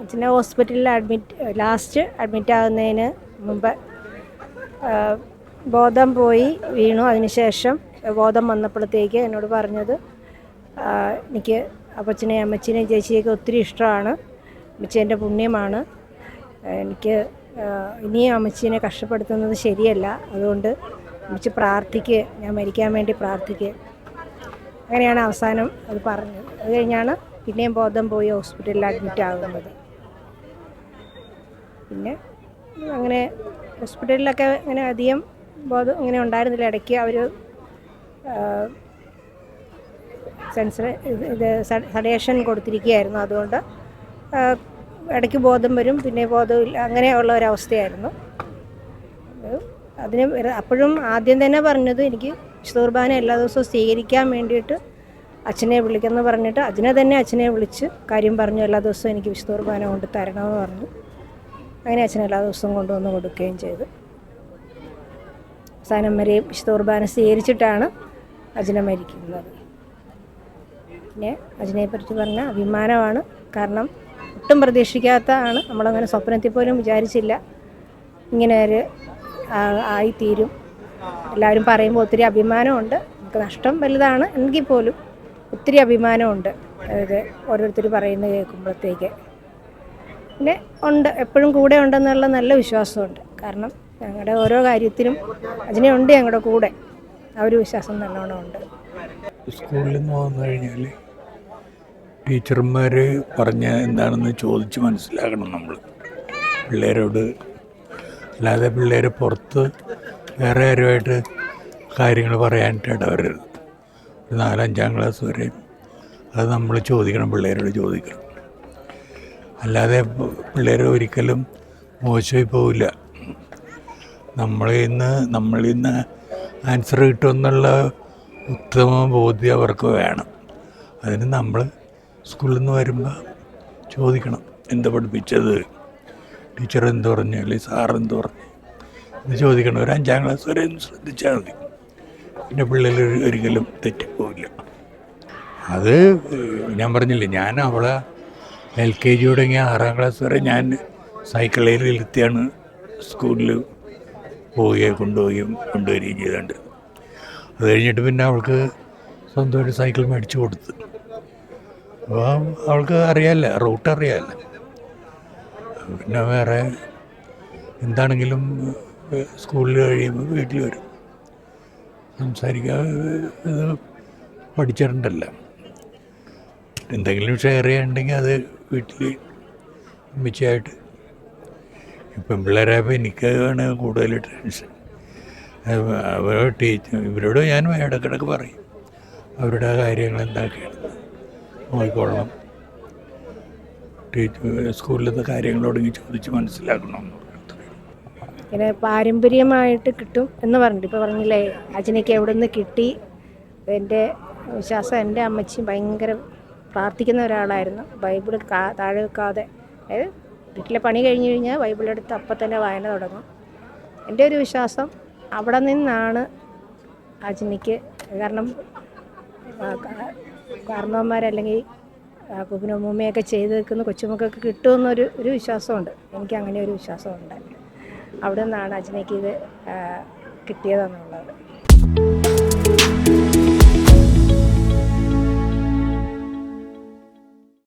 അച്ഛനെ ഹോസ്പിറ്റലിൽ admit last admit ആകുന്നതിന് മുമ്പ് ബോധം പോയി വീണു. അതിനുശേഷം ബോധം വന്നപ്പോഴത്തേക്ക് എന്നോട് പറഞ്ഞത് എനിക്ക് അപ്പച്ചനെ അമ്മച്ചിനെ ചേച്ചിയൊക്കെ ഒത്തിരി ഇഷ്ടമാണ്. അമ്മച്ചേന്റെ പുണ്യമാണ്. എനിക്ക് ഇനിയും അമ്മച്ചീനെ കഷ്ടപ്പെടുത്തുന്നത് ശരിയല്ല. അതുകൊണ്ട് അമ്മച്ചി പ്രാർത്ഥിക്കുക ഞാൻ മരിക്കാൻ വേണ്ടി പ്രാർത്ഥിക്കുക അങ്ങനെയാണ് അവസാനം അത് പറഞ്ഞത്. അത് കഴിഞ്ഞാണ് പിന്നെയും ബോധം പോയി ഹോസ്പിറ്റലിൽ അഡ്മിറ്റ് ആകുന്നത്. പിന്നെ അങ്ങനെ ഹോസ്പിറ്റലിലൊക്കെ അങ്ങനെ അധികം ബോധം ഇങ്ങനെ ഉണ്ടായിരുന്നില്ല. ഇടയ്ക്ക് അവർ സെൻസർ ഇത് സഡേഷൻ കൊടുത്തിരിക്കുകയായിരുന്നു. അതുകൊണ്ട് ഇടയ്ക്ക് ബോധം വരും. പിന്നെ ബോധമില്ല അങ്ങനെയുള്ള ഒരവസ്ഥയായിരുന്നു. അത് അതിന് അപ്പോഴും ആദ്യം തന്നെ പറഞ്ഞത് എനിക്ക് വിശുദ്ധ കുർബാന എല്ലാ ദിവസവും സ്വീകരിക്കാൻ വേണ്ടിയിട്ട് അച്ഛനെ വിളിക്കുമെന്ന് പറഞ്ഞിട്ട് അതിനെ തന്നെ അച്ഛനെ വിളിച്ച് കാര്യം പറഞ്ഞു. എല്ലാ ദിവസവും എനിക്ക് വിശുദ്ധ കുർബാന കൊണ്ട് തരണമെന്ന് പറഞ്ഞു. അങ്ങനെ അച്ഛൻ എല്ലാ ദിവസവും കൊണ്ടുവന്ന് കൊടുക്കുകയും ചെയ്തു. അവസാനം വരെ വിശുദ്ധ കുർബാന സ്വീകരിച്ചിട്ടാണ് അച്ഛനെ മരിക്കുന്നത്. പിന്നെ അച്ഛനെപ്പറ്റി പറഞ്ഞ അഭിമാനമാണ്. കാരണം ഒട്ടും പ്രതീക്ഷിക്കാത്തതാണ് നമ്മളങ്ങനെ സ്വപ്നത്തിൽ പോലും വിചാരിച്ചില്ല. ഇങ്ങനെ ഒരു ആയിത്തീരും. എല്ലാവരും പറയുമ്പോൾ ഒത്തിരി അഭിമാനമുണ്ട്. നമുക്ക് നഷ്ടം വലുതാണ് എങ്കിൽ പോലും ഒത്തിരി അഭിമാനമുണ്ട്. അതായത് ഓരോരുത്തർ പറയുന്നത് കേൾക്കുമ്പോഴത്തേക്ക്. പിന്നെ ഉണ്ട് എപ്പോഴും കൂടെ ഉണ്ടെന്നുള്ള നല്ല വിശ്വാസമുണ്ട്. കാരണം ഞങ്ങളുടെ ഓരോ കാര്യത്തിനും അതിനെ ഉണ്ട് ഞങ്ങളുടെ കൂടെ. ആ ഒരു വിശ്വാസം നല്ലോണം ഉണ്ട്. സ്കൂളിൽ നിന്ന് വന്നു കഴിഞ്ഞാൽ ടീച്ചർമാർ പറഞ്ഞ എന്താണെന്ന് ചോദിച്ച് മനസ്സിലാക്കണം നമ്മൾ പിള്ളേരോട് അല്ലാതെ പിള്ളേർ പുറത്ത് വേറെ ആരുമായിട്ട് കാര്യങ്ങൾ പറയാനായിട്ട് ഇടവരരുത്. ഒരു നാലഞ്ചാം ക്ലാസ് വരെ അത് നമ്മൾ ചോദിക്കണം പിള്ളേരോട് ചോദിക്കണം. അല്ലാതെ പിള്ളേർ ഒരിക്കലും മോശമായി പോവില്ല. നമ്മൾ ഇന്ന് നമ്മളിന്ന് ആൻസർ കിട്ടുമെന്നുള്ള ഉത്തമ ബോധ്യം അവർക്ക് വേണം. അതിന് നമ്മൾ സ്കൂളിൽ നിന്ന് വരുമ്പോൾ ചോദിക്കണം എന്താ പഠിപ്പിച്ചത്? ടീച്ചർ എന്ത് പറഞ്ഞു? അല്ലെങ്കിൽ സാർ പറഞ്ഞു? എന്ന് ചോദിക്കണം. ഒരു അഞ്ചാം ക്ലാസ് വരെ ഒന്ന് ശ്രദ്ധിച്ചാൽ മതി. പിന്നെ പിള്ളേർ ഒരിക്കലും തെറ്റിപ്പോവില്ല. അത് ഞാൻ പറഞ്ഞില്ലേ ഞാൻ അവളെ എൽ കെ ജി തുടങ്ങിയ ആറാം ക്ലാസ് വരെ ഞാൻ സൈക്കിളിൽ ഇരുത്തിയാണ് സ്കൂളിൽ പോവുകയും കൊണ്ടുപോവുകയും കൊണ്ടുവരികയും ചെയ്തുകൊണ്ട് അത് കഴിഞ്ഞിട്ട് പിന്നെ അവൾക്ക് സ്വന്തമായിട്ട് സൈക്കിൾ മേടിച്ചു കൊടുത്തു. അപ്പോൾ അവൾക്ക് അറിയാമല്ല റൂട്ട് അറിയാമല്ല പിന്നെ വേറെ എന്താണെങ്കിലും സ്കൂളിൽ കഴിയുമ്പോൾ വീട്ടിൽ വരും. സംസാരിക്കാൻ ഇത് പഠിച്ചിട്ടുണ്ടല്ലോ. എന്തെങ്കിലും ഷെയർ ചെയ്യാനുണ്ടെങ്കിൽ അത് വീട്ടിൽ മിച്ചമായിട്ട് ഇപ്പം പിള്ളേരായപ്പോൾ എനിക്കാണ് കൂടുതൽ ടെൻഷൻ. അവരോട് ടീച്ചർ ഇവരോട് ഞാൻ ഇടക്കിടക്ക് പറയും അവരുടെ കാര്യങ്ങൾ എന്താക്കിയാണ് നോക്കിക്കൊള്ളണം. ടീച്ചർ സ്കൂളിലത്തെ കാര്യങ്ങളോടെങ്കിൽ ചോദിച്ച് മനസ്സിലാക്കണം ഇങ്ങനെ പാരമ്പര്യമായിട്ട് കിട്ടും എന്ന് പറഞ്ഞിട്ട് ഇപ്പോൾ പറഞ്ഞില്ലേ അച്ഛനൊക്കെ എവിടെ നിന്ന് കിട്ടി? എന്റെ വിശ്വാസം എന്റെ അമ്മച്ചി ഭയങ്കര പ്രാർത്ഥിക്കുന്ന ഒരാളായിരുന്നു. ബൈബിൾ കാ താഴെ വെക്കാതെ വീട്ടിലെ പണി കഴിഞ്ഞ് കഴിഞ്ഞാൽ ബൈബിൾ എടുത്ത് അപ്പം തന്നെ വായന തുടങ്ങും. എന്റെ ഒരു വിശ്വാസം അവിടെ നിന്നാണ് അജിനിക്ക്. കാരണം കാരണവന്മാരല്ലെങ്കിൽ കുപ്പിനമ്മൂമ്മയൊക്കെ ചെയ്ത് നിൽക്കുന്ന കൊച്ചുമക്കൾക്ക് കിട്ടുമെന്നൊരു ഒരു വിശ്വാസമുണ്ട്. എനിക്ക് അങ്ങനെ ഒരു വിശ്വാസമുണ്ട്. അവിടെ നിന്നാണ് അജിനിക്ക് ഇത് കിട്ടിയതെന്നുള്ളത്.